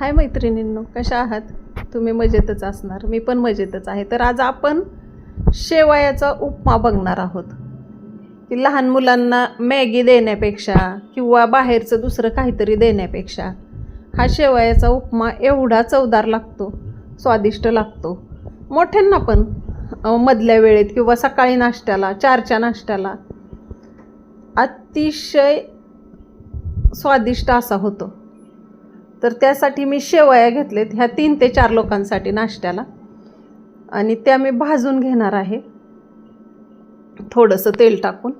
हाय मैत्रिणींनो कशा आहात? तुम्ही मजेतच असणार मी पण मजेतच आहे. तर आज आपण शेवयाचा उपमा बघणार आहोत. की लहान मुलांना मॅगी देण्यापेक्षा किंवा बाहेरचं दुसरं काहीतरी देण्यापेक्षा हा शेवयाचा उपमा एवढा चवदार लागतो स्वादिष्ट लागतो. मोठ्यांना पण मधल्या वेळेत किंवा सकाळी नाश्त्याला चारच्या नाश्त्याला अतिशय स्वादिष्ट असा होतो. तर त्यासाठी मी शेवया घेतलेत ह्या तीन ते चार लोकांसाठी नाश्त्याला. आणि त्या मी भाजून घेणार आहे. थोडंसं तेल टाकून.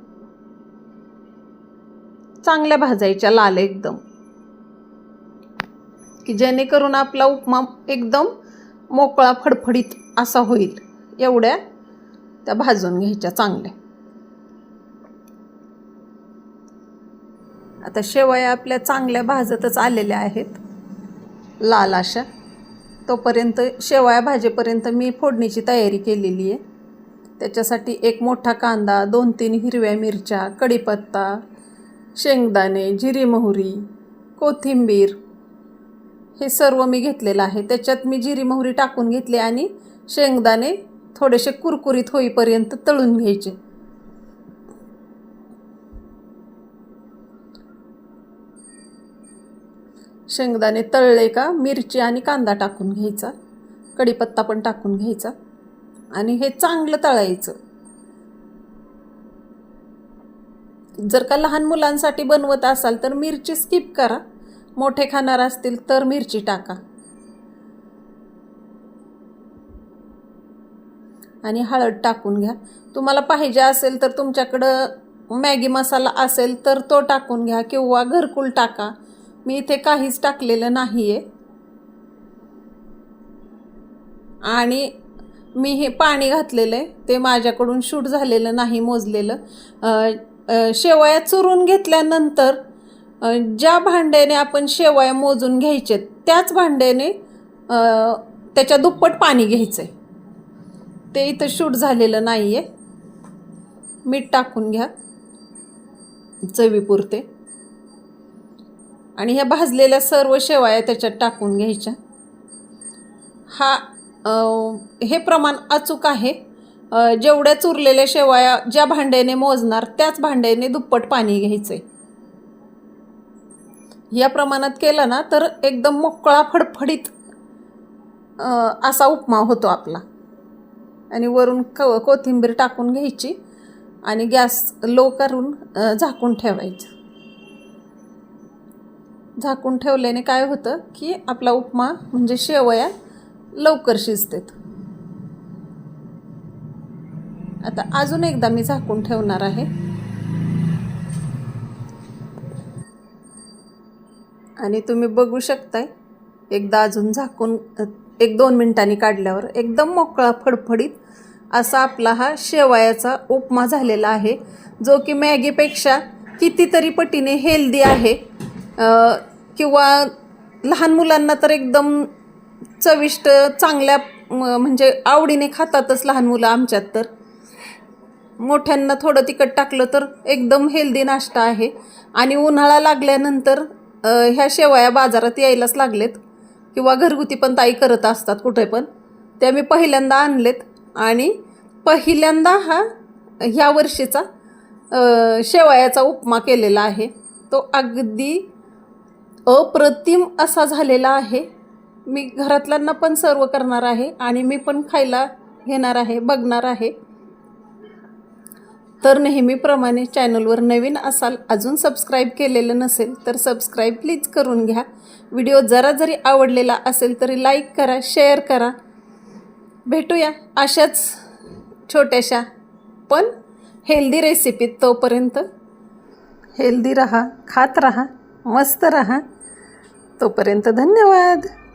चांगल्या भाजायच्या लाल एकदम. की जेणेकरून आपला उपमा एकदम मोकळा फडफडीत असा होईल. एवढ्या त्या भाजून घ्यायच्या चांगल्या. आता शेवया आपल्या चांगल्या भाजतच आलेल्या आहेत. लाल अशा तोपर्यंत शेवया भाजेपर्यंत मी फोडणीची तयारी केलेली आहे. त्याच्यासाठी एक मोठा कांदा दोन तीन हिरव्या मिरच्या कढीपत्ता शेंगदाणे जिरी मोहरी कोथिंबीर हे सर्व मी घेतलेलं आहे. त्याच्यात मी जिरी मोहरी टाकून घेतली आणि शेंगदाणे थोडेसे कुरकुरीत होईपर्यंत तळून घ्यायचे. शेंगदाणे तळले का मिरची आणि कांदा टाकून घ्यायचा. कढीपत्ता पण टाकून घ्यायचा. आणि हे चांगलं तळायचं. जर का लहान मुलांसाठी बनवत असाल तर मिरची स्किप करा. मोठे खाणार असतील तर मिरची टाका. आणि हळद टाकून घ्या. तुम्हाला पाहिजे असेल तर तुमच्याकडं मॅगी मसाला असेल तर तो टाकून घ्या किंवा घरकुल टाका. मी इथे काहीच टाकलेलं नाही आहे आणि मी हे पाणी घातलेलं आहे ते माझ्याकडून शूट झालेलं नाही मोजलेलं. शेवया चुरून घेतल्यानंतर ज्या भांड्याने आपण शेवया मोजून घ्यायचे त्याच भांड्याने त्याच्या दुप्पट पाणी घ्यायचं आहे ते इथं शूट झालेलं नाही आहे मीठ टाकून घ्या. चवीपुरते. आणि ह्या भाजलेल्या सर्व शेवाया त्याच्यात टाकून घ्यायच्या. हा हे प्रमाण अचूक आहे. जेवढ्या चुरलेल्या शेवाया ज्या भांड्याने मोजणार त्याच भांड्याने दुप्पट पाणी घ्यायचं आहे या प्रमाणात केलं ना तर एकदम मोकळा फडफडीत असा उपमा होतो आपला. आणि वरून क कोथिंबीर टाकून घ्यायची आणि गॅस लो करून झाकून ठेवायचं. झाकून ठेवल्याने काय होतं की आपला उपमा म्हणजे शेवया लवकर शिजतात. आता अजून एकदा मी झाकून ठेवणार आहे. आणि तुम्ही बघू शकताय एकदा अजून झाकून एक दोन मिनिटांनी काढल्यावर एकदम मोकळा फडफडीत असा आपला हा शेवयाचा उपमा झालेला आहे जो की मॅगीपेक्षा कितीतरी पटीने हेल्दी आहे. किंवा लहान मुलांना तर एकदम चविष्ट चांगल्या म- म्हणजे आवडीने खातातच लहान मुलं आमच्यात तर. मोठ्यांना थोडं तिखट टाकलं तर एकदम हेल्दी नाश्ता आहे. आणि उन्हाळा लागल्यानंतर ह्या शेवया बाजारात यायलाच लागलेत. किंवा घरगुती पण ताई करत असतात कुठे पण. त्या मी पहिल्यांदा आणलेत. आणि पहिल्यांदा हा ह्या वर्षीचा शेवयाचा उपमा केलेला आहे. तो अगदी अप्रतिम असा झालेला आहे. मी घरातल्यांना पण सर्व करणार आहे आणि मी पण खायला घेणार आहे बघणार आहे. तर नेहमीप्रमाणे चॅनलवर नवीन असाल अजून सबस्क्राईब केलेलं नसेल तर सबस्क्राईब प्लीज करून घ्या. व्हिडिओ जरा जरी आवडलेला असेल तरी लाईक करा शेअर करा. भेटूया अशाच छोट्याशा पण हेल्दी रेसिपीत तोपर्यंत. हेल्दी रहा खात रहा. मस्त रहा. तोपर्यंत धन्यवाद.